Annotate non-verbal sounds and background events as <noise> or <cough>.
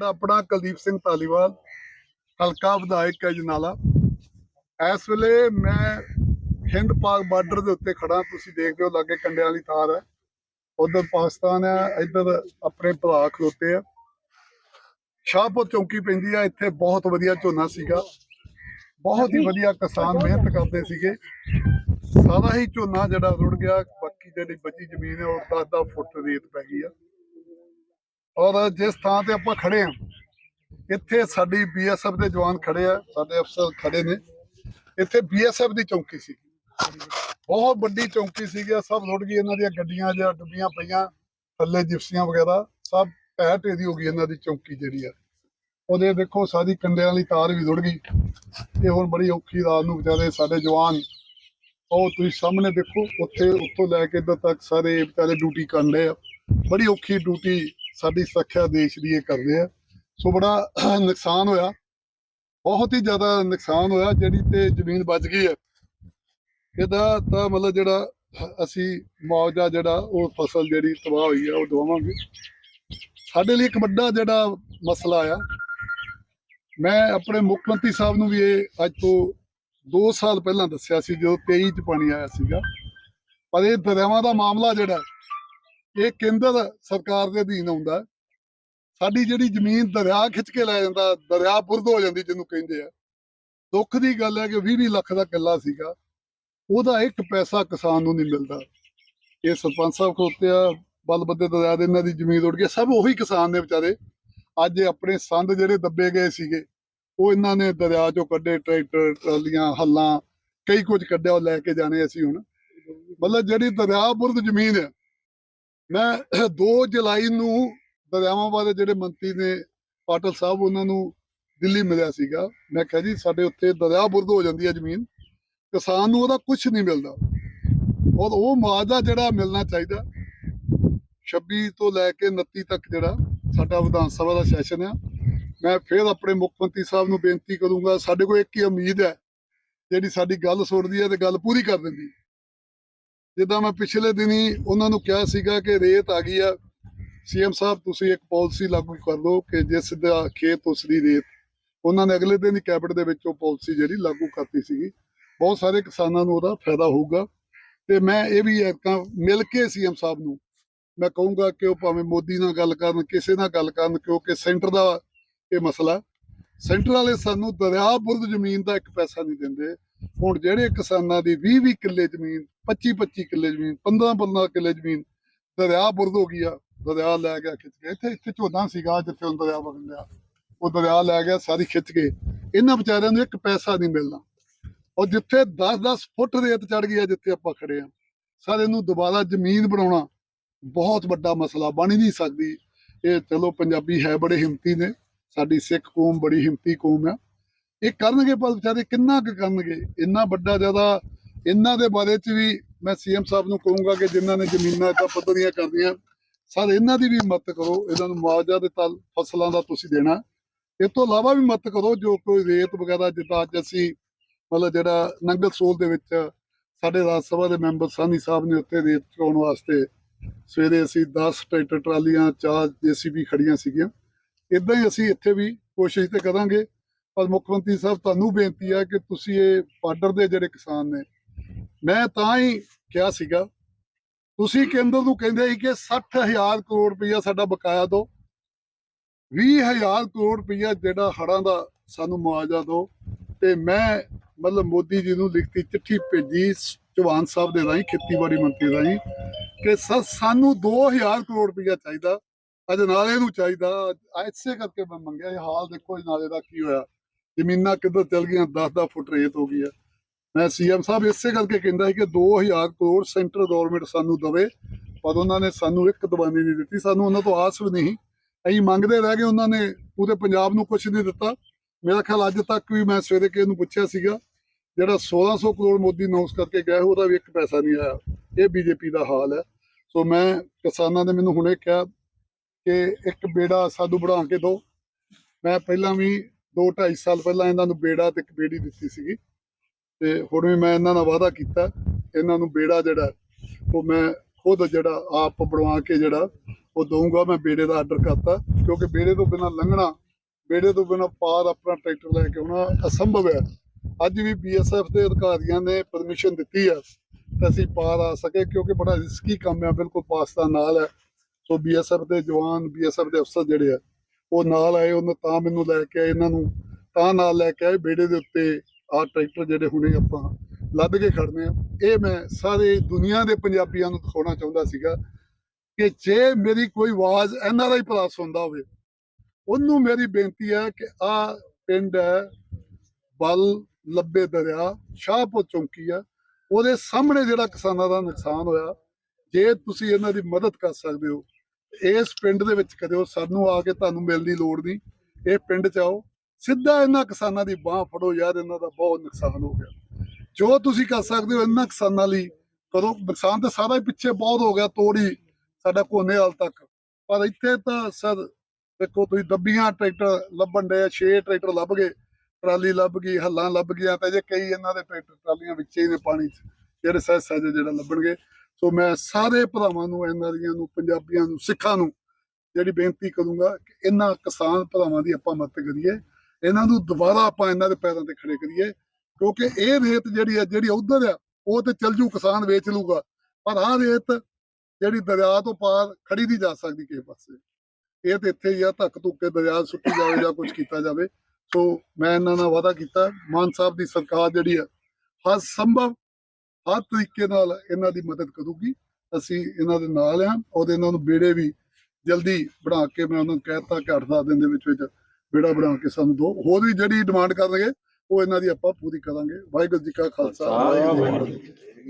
ਸਾਡਾ ਆਪਣਾ ਕੁਲਦੀਪ ਸਿੰਘ ਧਾਲੀਵਾਲ, ਹਲਕਾ ਵਿਧਾਇਕ ਹੈ ਜਨਾਲਾ ਇਸ ਵੇਲੇ ਮੈਂ ਹਿੰਦ ਪਾਕ ਬਾਰਡਰ ਦੇ ਉੱਤੇ ਖੜਾ ਤੁਸੀਂ ਦੇਖਦੇ ਹੋ ਲਾਗੇ ਕੰਡਿਆਂ ਵਾਲੀ ਤਾਰ ਹੈ। ਉਧਰ ਪਾਕਿਸਤਾਨ ਹੈ, ਇੱਧਰ ਆਪਣੇ ਭਰਾ ਖਲੋਤੇ ਆ। ਸ਼ਾਹਪੁਰ ਚੌਂਕੀ ਪੈਂਦੀ ਆ, ਇੱਥੇ ਬਹੁਤ ਵਧੀਆ ਝੋਨਾ ਸੀਗਾ। ਬਹੁਤ ਹੀ ਵਧੀਆ ਕਿਸਾਨ ਮਿਹਨਤ ਕਰਦੇ ਸੀਗੇ। ਸਾਰਾ ਹੀ ਝੋਨਾ ਜਿਹੜਾ ਰੁੜ ਗਿਆ, ਬਾਕੀ ਜਿਹੜੀ ਬਚੀ ਜ਼ਮੀਨ ਹੈ, ਉਹ 10-10 ਫੁੱਟ ਰੇਤ ਪੈ ਗਈ ਆ। ਔਰ ਜਿਸ ਥਾਂ ਤੇ ਆਪਾਂ ਖੜੇ ਆ ਇੱਥੇ ਸਾਡੀ ਬੀਐਸਐਫ ਦੇ ਜਵਾਨ ਖੜੇ ਆ, ਸਾਡੇ ਅਫਸਰ ਖੜੇ ਨੇ। ਇੱਥੇ ਬੀਐਸਐਫ ਦੀ ਚੌਂਕੀ ਸੀ। ਬਹੁਤ ਵੱਡੀ ਚੌਂਕੀ ਸੀਗੀ ਸਭ ਰੁੜ ਗਈ ਇਹਨਾਂ ਦੀਆਂ ਗੱਡੀਆਂ ਜਾਂ ਡੁੱਬੀਆਂ ਪਈਆਂ, ਥੱਲੇ ਜਿਪਸੀਆਂ ਵਗੈਰਾ, ਸਭ ਪੈਰ ਢੇਰੀ ਹੋ ਗਈ ਇਹਨਾਂ ਦੀ ਚੌਂਕੀ ਜਿਹੜੀ ਆ। ਉਹਦੇ ਦੇਖੋ, ਸਾਰੀ ਕੰਡਿਆਂ ਵਾਲੀ ਤਾਰ ਵੀ ਰੁੜ ਗਈ। ਇਹ ਹੁਣ ਬੜੀ ਔਖੀ ਰਾਤ ਨੂੰ ਵਿਚਾਰੇ ਸਾਡੇ ਜਵਾਨ, ਉਹ ਤੁਸੀਂ ਸਾਹਮਣੇ ਦੇਖੋ, ਉੱਥੇ, ਉੱਥੋਂ ਲੈ ਕੇ ਇੱਧਰ ਤੱਕ ਸਾਰੇ ਵਿਚਾਰੇ ਡਿਊਟੀ ਕਰਨ ਰਹੇ ਆ। ਬੜੀ ਔਖੀ ਡਿਊਟੀ ਸਾਡੀ ਸੁਰੱਖਿਆ ਦੇਸ਼ ਦੀ ਇਹ ਕਰਦੇ ਆ। ਸੋ ਬੜਾ ਨੁਕਸਾਨ ਹੋਇਆ। ਬਹੁਤ ਹੀ ਜ਼ਿਆਦਾ ਨੁਕਸਾਨ ਹੋਇਆ, ਜਿਹੜੀ ਤੇ ਜ਼ਮੀਨ ਬਚ ਗਈ ਹੈ। ਇਹਦਾ ਤਾਂ ਮਤਲਬ ਜਿਹੜਾ ਅਸੀਂ ਮੁਆਵਜ਼ਾ ਜਿਹੜਾ, ਉਹ ਫਸਲ ਜਿਹੜੀ ਤਬਾਹ ਹੋਈ ਆ ਉਹ ਦਵਾਵਾਂਗੇ। ਸਾਡੇ ਲਈ ਇੱਕ ਵੱਡਾ ਜਿਹੜਾ ਮਸਲਾ ਆ। ਮੈਂ ਆਪਣੇ ਮੁੱਖ ਮੰਤਰੀ ਸਾਹਿਬ ਨੂੰ ਵੀ ਇਹ ਅੱਜ ਤੋਂ 2 ਸਾਲ ਪਹਿਲਾਂ ਦੱਸਿਆ ਸੀ, ਜਦੋਂ 23 ਚ ਪਾਣੀ ਆਇਆ ਸੀਗਾ। ਪਰ ਇਹ ਦਰਿਆਵਾਂ ਦਾ ਮਾਮਲਾ ਜਿਹੜਾ ਇਹ ਕੇਂਦਰ ਸਰਕਾਰ ਦੇ ਅਧੀਨ ਆਉਂਦਾ ਸਾਡੀ ਜਿਹੜੀ ਜ਼ਮੀਨ ਦਰਿਆ ਖਿੱਚ ਕੇ ਲੈ ਜਾਂਦਾ, ਦਰਿਆ ਬੁਰਦ ਹੋ ਜਾਂਦੀ ਜਿਹਨੂੰ ਕਹਿੰਦੇ ਆ। ਦੁੱਖ ਦੀ ਗੱਲ ਹੈ ਕਿ 20-20 ਲੱਖ ਦਾ ਕਿੱਲਾ ਸੀਗਾ। ਉਹਦਾ ਇੱਕ ਪੈਸਾ ਕਿਸਾਨ ਨੂੰ ਨਹੀਂ ਮਿਲਦਾ। ਇਹ ਸਰਪੰਚ ਸਾਹਿਬ ਖੋਤੇ ਆ, ਬਲ ਬੱਦੇ ਦਰਿਆ ਦੇ ਇਹਨਾਂ ਦੀ ਜ਼ਮੀਨ ਉੱਡ ਗਈ। ਸਭ ਉਹੀ ਕਿਸਾਨ ਨੇ ਵਿਚਾਰੇ। ਅੱਜ ਆਪਣੇ ਸੰਦ ਜਿਹੜੇ ਦੱਬੇ ਗਏ ਸੀਗੇ, ਉਹ ਇਹਨਾਂ ਨੇ ਦਰਿਆ ਚੋਂ ਕੱਢੇ, ਟਰੈਕਟਰ, ਟਰਾਲੀਆਂ, ਹੱਲਾਂ, ਕਈ ਕੁਝ ਕੱਢਿਆ, ਉਹ ਲੈ ਕੇ ਜਾਣੇ ਅਸੀਂ ਹੁਣ। ਮਤਲਬ ਜਿਹੜੀ ਦਰਿਆ ਬੁਰਦ ਜ਼ਮੀਨ ਹੈ ਮੈਂ <clears throat> 2 ਜੁਲਾਈ ਨੂੰ ਦਰਿਆਵਾਂ ਬਾਰੇ ਜਿਹੜੇ ਮੰਤਰੀ ਨੇ, ਪਾਟਲ ਸਾਹਿਬ ਉਹਨਾਂ ਨੂੰ ਦਿੱਲੀ ਮਿਲਿਆ ਸੀਗਾ। ਮੈਂ ਕਿਹਾ ਜੀ, ਸਾਡੇ ਉੱਥੇ ਦਰਿਆ ਬੁਰਦ ਹੋ ਜਾਂਦੀ ਹੈ ਜ਼ਮੀਨ, ਕਿਸਾਨ ਨੂੰ ਉਹਦਾ ਕੁਝ ਨਹੀਂ ਮਿਲਦਾ। ਔਰ ਉਹ ਮੁਆਵਜ਼ਾ ਜਿਹੜਾ ਮਿਲਣਾ ਚਾਹੀਦਾ 26 ਤੋਂ ਲੈ ਕੇ 29 ਤੱਕ ਜਿਹੜਾ ਸਾਡਾ ਵਿਧਾਨ ਸਭਾ ਦਾ ਸੈਸ਼ਨ ਆ। ਮੈਂ ਫਿਰ ਆਪਣੇ ਮੁੱਖ ਮੰਤਰੀ ਸਾਹਿਬ ਨੂੰ ਬੇਨਤੀ ਕਰੂੰਗਾ, ਸਾਡੇ ਕੋਲ ਇੱਕ ਹੀ ਉਮੀਦ ਹੈ, ਜਿਹੜੀ ਸਾਡੀ ਗੱਲ ਸੁਣਦੀ ਹੈ ਤੇ ਗੱਲ ਪੂਰੀ ਕਰ ਦਿੰਦੀ ਜਿੱਦਾਂ ਮੈਂ ਪਿਛਲੇ ਦਿਨੀ ਉਹਨਾਂ ਨੂੰ ਕਿਹਾ ਸੀਗਾ ਕਿ ਰੇਤ ਆ ਗਈ ਆ, ਸੀਐਮ ਸਾਹਿਬ, ਤੁਸੀਂ ਇੱਕ ਪਾਲਿਸੀ ਲਾਗੂ ਕਰ ਲਓ ਕਿ ਜਿਸ ਦਾ ਖੇਤ ਉਸ ਦੀ ਰੇਤ, ਉਹਨਾਂ ਨੇ ਅਗਲੇ ਦਿਨ ਹੀ ਕੈਬਨਿਟ ਦੇ ਵਿੱਚ ਉਹ ਪਾਲਿਸੀ ਜਿਹੜੀ ਲਾਗੂ ਕਰਤੀ ਸੀਗੀ। ਬਹੁਤ ਸਾਰੇ ਕਿਸਾਨਾਂ ਨੂੰ ਉਹਦਾ ਫਾਇਦਾ ਹੋਊਗਾ। ਤੇ ਮੈਂ ਇਹ ਵੀ ਐਤਕਾਂ ਮਿਲ ਕੇ ਸੀਐਮ ਸਾਹਿਬ ਨੂੰ ਮੈਂ ਕਹੂੰਗਾ ਕਿ ਉਹ ਭਾਵੇਂ ਮੋਦੀ ਨਾਲ ਗੱਲ ਕਰਨ, ਕਿਸੇ ਨਾਲ ਗੱਲ ਕਰਨ, ਕਿਉਂਕਿ ਸੈਂਟਰ ਦਾ ਇਹ ਮਸਲਾ ਸੈਂਟਰ ਵਾਲੇ ਸਾਨੂੰ ਦਰਿਆ ਬੁਰਦ ਜ਼ਮੀਨ ਦਾ ਇੱਕ ਪੈਸਾ ਨਹੀਂ ਦਿੰਦੇ। ਹੁਣ ਜਿਹੜੇ ਕਿਸਾਨਾਂ ਦੀ 20 20 ਕਿੱਲੇ ਜ਼ਮੀਨ 25 25 ਕਿੱਲੇ ਜ਼ਮੀਨ 15 15 ਕਿੱਲੇ ਜ਼ਮੀਨ ਦਰਿਆ ਬੁਰਦ ਹੋ ਗਈ ਆ, ਦਰਿਆ ਲੈ ਗਿਆ ਖਿੱਚ ਕੇ, ਇੱਥੇ ਇੱਥੇ ਝੋਨਾ ਸੀਗਾ ਜਿੱਥੇ ਹੁਣ ਦਰਿਆ ਵਗ ਗਿਆ ਉਹ ਦਰਿਆ ਲੈ ਗਿਆ, ਸਾਰੀ ਖਿੱਚ ਕੇ, ਇਹਨਾਂ ਵਿਚਾਰਿਆਂ ਨੂੰ ਇੱਕ ਪੈਸਾ ਨਹੀਂ ਮਿਲਣਾ। ਔਰ ਜਿੱਥੇ 10 10 ਫੁੱਟ ਰੇਤ ਚੜ ਗਈ ਆ, ਜਿੱਥੇ ਆਪਾਂ ਖੜੇ ਆ ਸਾਰੇ ਨੂੰ ਦੁਬਾਰਾ ਜ਼ਮੀਨ ਬਣਾਉਣਾ ਬਹੁਤ ਵੱਡਾ ਮਸਲਾ ਬਣ ਹੀ ਨਹੀਂ ਸਕਦੀ। ਇਹ ਚਲੋ ਪੰਜਾਬੀ ਹੈ ਬੜੇ ਹਿੰਮਤੀ ਨੇ, ਸਾਡੀ ਸਿੱਖ ਕੌਮ ਬੜੀ ਹਿੰਮਤੀ ਕੌਮ ਆ। ਇਹ ਕਰਨਗੇ ਪਰ ਵਿਚਾਰੇ ਕਿੰਨਾ ਕੁ ਕਰਨਗੇ? ਇੰਨਾ ਵੱਡਾ ਜ਼ਿਆਦਾ ਇਹਨਾਂ ਦੇ ਬਾਰੇ ਚ ਵੀ ਮੈਂ ਸੀਐਮ ਸਾਹਿਬ ਨੂੰ ਕਹੂੰਗਾ ਕਿ ਜਿਨ੍ਹਾਂ ਨੇ ਜ਼ਮੀਨਾਂ ਤਾਂ ਪੱਧਰੀਆਂ ਕਰਦੀਆਂ ਸਰ ਇਹਨਾਂ ਦੀ ਵੀ ਮਦਦ ਕਰੋ, ਇਹਨਾਂ ਨੂੰ ਮੁਆਵਜ਼ਾ ਦੇ ਤਲ ਫਸਲਾਂ ਦਾ ਤੁਸੀਂ ਦੇਣਾ। ਇਹ ਤੋਂ ਇਲਾਵਾ ਵੀ ਮਦਦ ਕਰੋ, ਜੋ ਕੋਈ ਰੇਤ ਵਗੈਰਾ ਜਿੱਦਾਂ ਅੱਜ ਅਸੀਂ ਮਤਲਬ ਜਿਹੜਾ ਨੰਗਲ ਸੋਲ ਦੇ ਵਿੱਚ ਸਾਡੇ ਰਾਜ ਸਭਾ ਦੇ ਮੈਂਬਰ ਸਾਨੀ ਸਾਹਿਬ ਨੇ ਉੱਥੇ ਰੇਤ ਚੋਣ ਵਾਸਤੇ ਸਵੇਰੇ ਅਸੀਂ 10 ਟਰੈਕਟਰ ਟਰਾਲੀਆਂ, ਚਾਰ ਜੀਸੀਬੀ ਖੜੀਆਂ ਸੀਗੀਆਂ। ਇਦਾਂ ਹੀ ਅਸੀਂ ਇੱਥੇ ਵੀ ਕੋਸ਼ਿਸ਼ ਤੇ ਕਰਾਂਗੇ। ਪਰ ਮੁੱਖ ਮੰਤਰੀ ਸਾਹਿਬ, ਤੁਹਾਨੂੰ ਬੇਨਤੀ ਹੈ ਕਿ ਤੁਸੀਂ ਇਹ ਬਾਰਡਰ ਦੇ ਜਿਹੜੇ ਕਿਸਾਨ ਨੇ, ਮੈਂ ਤਾਂ ਹੀ ਕਿਹਾ ਸੀਗਾ, ਤੁਸੀਂ ਕੇਂਦਰ ਨੂੰ ਕਹਿੰਦੇ ਸੀ ਕਿ 60000 ਕਰੋੜ ਰੁਪਈਆ ਸਾਡਾ ਬਕਾਇਆ ਦਿਓ 20000 ਕਰੋੜ ਰੁਪਈਆ ਜਿਹੜਾ ਹੜਾਂ ਦਾ ਸਾਨੂੰ ਮੁਆਵਜ਼ਾ ਦਿਓ, ਤੇ ਮੈਂ ਮਤਲਬ ਮੋਦੀ ਜੀ ਨੂੰ ਲਿਖਤੀ ਚਿੱਠੀ ਭੇਜੀ ਚੌਹਾਨ ਸਾਹਿਬ ਦੇ ਰਾਹੀਂ, ਖੇਤੀਬਾੜੀ ਮੰਤਰੀ ਰਾਹੀਂ, ਕਿ ਸਰ ਸਾਨੂੰ 2000 ਕਰੋੜ ਰੁਪਇਆ ਚਾਹੀਦਾ, ਅੱਜ ਨਾਲੇ ਨੂੰ ਚਾਹੀਦਾ ਐਸੇ ਕਰਕੇ ਮੈਂ ਮੰਗਿਆ, ਇਹ ਹਾਲ ਦੇਖੋ ਇਸ ਨਾਲੇ ਦਾ ਕੀ ਹੋਇਆ। ਜ਼ਮੀਨਾਂ ਕਿੱਧਰ ਚਲ ਗਈਆਂ 10-10 ਫੁੱਟ ਰੇਤ ਹੋ ਗਈ ਆ ਮੈਂ ਸੀਐਮ ਸਾਹਿਬ ਇਸੇ ਕਰਕੇ ਕਹਿੰਦਾ ਸੀ ਕਿ 2000 ਕਰੋੜ ਸੈਂਟਰ ਗਵਰਨਮੈਂਟ ਸਾਨੂੰ ਦਵੇ, ਪਰ ਉਹਨਾਂ ਨੇ ਸਾਨੂੰ ਇੱਕ ਦਵਾਨੀ ਨਹੀਂ ਦਿੱਤੀ। ਸਾਨੂੰ ਉਹਨਾਂ ਤੋਂ ਆਸ ਵੀ ਨਹੀਂ। ਅਸੀਂ ਮੰਗਦੇ ਰਹਿ ਗਏ, ਉਹਨਾਂ ਨੇ ਪੂਰੇ ਪੰਜਾਬ ਨੂੰ ਕੁਝ ਨਹੀਂ ਦਿੱਤਾ। ਮੇਰਾ ਖਿਆਲ ਅੱਜ ਤੱਕ ਵੀ ਮੈਂ ਸਵੇਰੇ ਕਿਸੇ ਨੂੰ ਪੁੱਛਿਆ ਸੀਗਾ, ਜਿਹੜਾ 1600 ਕਰੋੜ ਮੋਦੀ ਅਨਾਉਂਸ ਕਰਕੇ ਗਿਆ ਉਹਦਾ ਵੀ ਇੱਕ ਪੈਸਾ ਨਹੀਂ ਆਇਆ। ਇਹ ਬੀਜੇਪੀ ਦਾ ਹਾਲ ਹੈ। ਸੋ ਮੈਂ ਕਿਸਾਨਾਂ ਨੇ ਮੈਨੂੰ ਹੁਣੇ ਕਿਹਾ ਕਿ ਇੱਕ ਬੇੜਾ ਸਾਨੂੰ ਬਣਾ ਕੇ ਦਿਓ। ਮੈਂ ਪਹਿਲਾਂ ਵੀ 2 2.5 ਸਾਲ ਪਹਿਲਾਂ ਇਹਨਾਂ ਨੂੰ ਬੇੜਾ ਤੇ ਇੱਕ ਬੇੜੀ ਦਿੱਤੀ ਸੀਗੀ। ਤੇ ਹੁਣ ਵੀ ਮੈਂ ਇਹਨਾਂ ਨਾਲ ਵਾਅਦਾ ਕੀਤਾ, ਇਹਨਾਂ ਨੂੰ ਬੇੜਾ ਜਿਹੜਾ, ਉਹ ਮੈਂ ਖੁਦ ਜਿਹੜਾ ਆਪ ਬਣਵਾ ਕੇ ਜਿਹੜਾ, ਉਹ ਦਊਂਗਾ, ਮੈਂ ਬੇੜੇ ਦਾ ਆਰਡਰ ਕਰਤਾ। ਕਿਉਂਕਿ ਬੇੜੇ ਤੋਂ ਬਿਨਾਂ ਲੰਘਣਾ, ਬੇੜੇ ਤੋਂ ਬਿਨਾਂ ਪਾਰ ਆਪਣਾ ਟਰੈਕਟਰ ਲੈ ਕੇ ਆਉਣਾ ਅਸੰਭਵ ਹੈ। ਅੱਜ ਵੀ ਬੀਐਸਐਫ ਦੇ ਅਧਿਕਾਰੀਆਂ ਨੇ ਪਰਮਿਸ਼ਨ ਦਿੱਤੀ ਹੈ ਤਾਂ ਅਸੀਂ ਪਾਰ ਆ ਸਕੇ, ਕਿਉਂਕਿ ਬੜਾ ਰਿਸਕੀ ਕੰਮ ਹੈ ਬਿਲਕੁਲ ਪਾਕਿਸਤਾਨ ਨਾਲ ਹੈ। ਸੋ ਬੀਐਸਐਫ ਦੇ ਜਵਾਨ ਬੀਐਸਐਫ ਦੇ ਅਫਸਰ ਜਿਹੜੇ ਆ ਉਹ ਨਾਲ ਆਏ, ਉਹਨਾਂ ਤਾਂ ਮੈਨੂੰ ਲੈ ਕੇ ਆਏ ਇਹਨਾਂ ਨੂੰ। ਤਾਂ ਨਾਲ ਲੈ ਕੇ ਆਏ ਬੇੜੇ ਦੇ ਉੱਤੇ ਆਹ ਟਰੈਕਟਰ ਜਿਹੜੇ ਹੁਣੇ ਆਪਾਂ ਲੱਦ ਕੇ ਖੜਨੇ ਆ ਇਹ ਮੈਂ ਸਾਰੇ ਦੁਨੀਆ ਦੇ ਪੰਜਾਬੀਆਂ ਨੂੰ ਦਿਖਾਉਣਾ ਚਾਹੁੰਦਾ ਸੀਗਾ ਕਿ ਜੇ ਮੇਰੀ ਕੋਈ ਆਵਾਜ਼ ਐਨਆਰਆਈ ਭਰਾ ਸੁਣਦਾ ਹੋਵੇ, ਉਹਨੂੰ ਮੇਰੀ ਬੇਨਤੀ ਹੈ ਕਿ ਆ ਪਿੰਡ ਹੈ ਬਲ ਲੱਬੇ ਦਰਿਆ, ਸ਼ਾਹਪੁਰ ਚੌਂਕੀ ਆ ਉਹਦੇ ਸਾਹਮਣੇ ਜਿਹੜਾ ਕਿਸਾਨਾਂ ਦਾ ਨੁਕਸਾਨ ਹੋਇਆ, ਜੇ ਤੁਸੀਂ ਇਹਨਾਂ ਦੀ ਮਦਦ ਕਰ ਸਕਦੇ ਹੋ ਇਸ ਪਿੰਡ ਦੇ ਵਿੱਚ ਕਦੇ ਕਰਿਓ, ਸਾਨੂੰ ਆ ਕੇ ਤੁਹਾਨੂੰ ਮਿਲਣ ਦੀ ਲੋੜ ਨਹੀਂ। ਇਹ ਪਿੰਡ ਚ ਆਓ। ਸਿੱਧਾ ਇਹਨਾਂ ਕਿਸਾਨਾਂ ਦੀ ਬਾਹ ਫੜੋ ਯਾਰ, ਇਹਨਾਂ ਦਾ ਬਹੁਤ ਨੁਕਸਾਨ ਹੋ ਗਿਆ। ਜੋ ਤੁਸੀਂ ਕਰ ਸਕਦੇ ਹੋ ਇਹਨਾਂ ਕਿਸਾਨਾਂ ਲਈ ਕਰੋ। ਨੁਕਸਾਨ ਤਾਂ ਸਾਰਾ ਹੀ ਪਿੱਛੇ ਬਹੁਤ ਹੋ ਗਿਆ, ਤੋੜੀ ਸਾਡਾ ਕੋਨੇ ਕੋਨੇਵਾਲ ਤੱਕ। ਪਰ ਇੱਥੇ ਤਾਂ ਸਰ, ਦੇਖੋ ਤੁਸੀਂ ਦੱਬੀਆਂ ਟਰੈਕਟਰ ਲੱਭਣ ਦੇ 6 ਟਰੈਕਟਰ ਲੱਭ ਗਏ। ਟਰਾਲੀ ਲੱਭ ਗਈ, ਹੱਲਾਂ ਲੱਭ ਗਈਆਂ ਤੇ ਜੇ ਕਈ ਇਹਨਾਂ ਦੇ ਟਰੈਕਟਰ ਟਰਾਲੀਆਂ ਵਿੱਚ ਹੀ ਨੇ ਪਾਣੀ 'ਚ, ਜਿਹੜੇ ਸਹਿਜ ਸਹਿਜ ਜਿਹੜਾ ਲੱਭਣਗੇ। ਸੋ ਮੈਂ ਸਾਰੇ ਭਰਾਵਾਂ ਨੂੰ, ਇਹਨਾਂ ਨੂੰ, ਪੰਜਾਬੀਆਂ ਨੂੰ, ਸਿੱਖਾਂ ਨੂੰ ਜਿਹੜੀ ਬੇਨਤੀ ਕਰੂੰਗਾ ਕਿ ਇਹਨਾਂ ਕਿਸਾਨ ਭਰਾਵਾਂ ਦੀ ਆਪਾਂ ਮਦਦ ਕਰੀਏ। ਇਹਨਾਂ ਨੂੰ ਦੁਬਾਰਾ ਆਪਾਂ ਇਹਨਾਂ ਦੇ ਪੈਰਾਂ ਤੇ ਖੜੇ ਕਰੀਏ, ਕਿਉਂਕਿ ਇਹ ਰੇਤ ਜਿਹੜੀ ਹੈ ਜਿਹੜੀ ਉਧਰ ਆ, ਉਹ ਤੇ ਚੱਲ ਜੂ, ਕਿਸਾਨ ਵੇਚ ਲੂਗਾ ਪਰ ਆਹ ਰੇਤ ਜਿਹੜੀ ਦਰਿਆ ਤੋਂ ਪਾਰ ਖੜੀ ਨਹੀਂ ਜਾ ਸਕਦੀ ਕਿਸੇ ਪਾਸੇ। ਇਹ ਤੇ ਇੱਥੇ ਹੀ ਆ, ਧੱਕ ਧੁੱਕੇ ਦਰਿਆ ਸੁੱਟੀ ਜਾਵੇ ਜਾਂ ਕੁਝ ਕੀਤਾ ਜਾਵੇ। ਸੋ ਮੈਂ ਇਹਨਾਂ ਨਾਲ ਵਾਅਦਾ ਕੀਤਾ। ਮਾਨ ਸਾਹਿਬ ਦੀ ਸਰਕਾਰ ਜਿਹੜੀ ਆ, ਹਰ ਸੰਭਵ ਹਰ ਤਰੀਕੇ ਨਾਲ ਇਹਨਾਂ ਦੀ ਮਦਦ ਕਰੂਗੀ। ਅਸੀਂ ਇਹਨਾਂ ਦੇ ਨਾਲ ਆ ਔਰ ਇਹਨਾਂ ਨੂੰ ਬੇੜੇ ਵੀ ਜਲਦੀ ਬਣਾ ਕੇ ਮੈਂ ਉਹਨਾਂ ਨੂੰ ਕਹਿਤਾ ਕਿ 8-10 ਦਿਨ ਦੇ ਵਿੱਚ ਵਿੱਚ ਬੇੜਾ ਬਣਾ ਕੇ ਸਾਨੂੰ ਦੋ। ਹੋਰ ਵੀ ਜਿਹੜੀ ਡਿਮਾਂਡ ਕਰਨਗੇ, ਉਹ ਇਹਨਾਂ ਦੀ ਆਪਾਂ ਪੂਰੀ ਕਰਾਂਗੇ। ਵਾਹਿਗੁਰੂ ਜੀ ਕਾ ਖਾਲਸਾ, ਵਾਹਿਗੁਰੂ ਜੀ ਕੀ ਫਤਿਹ।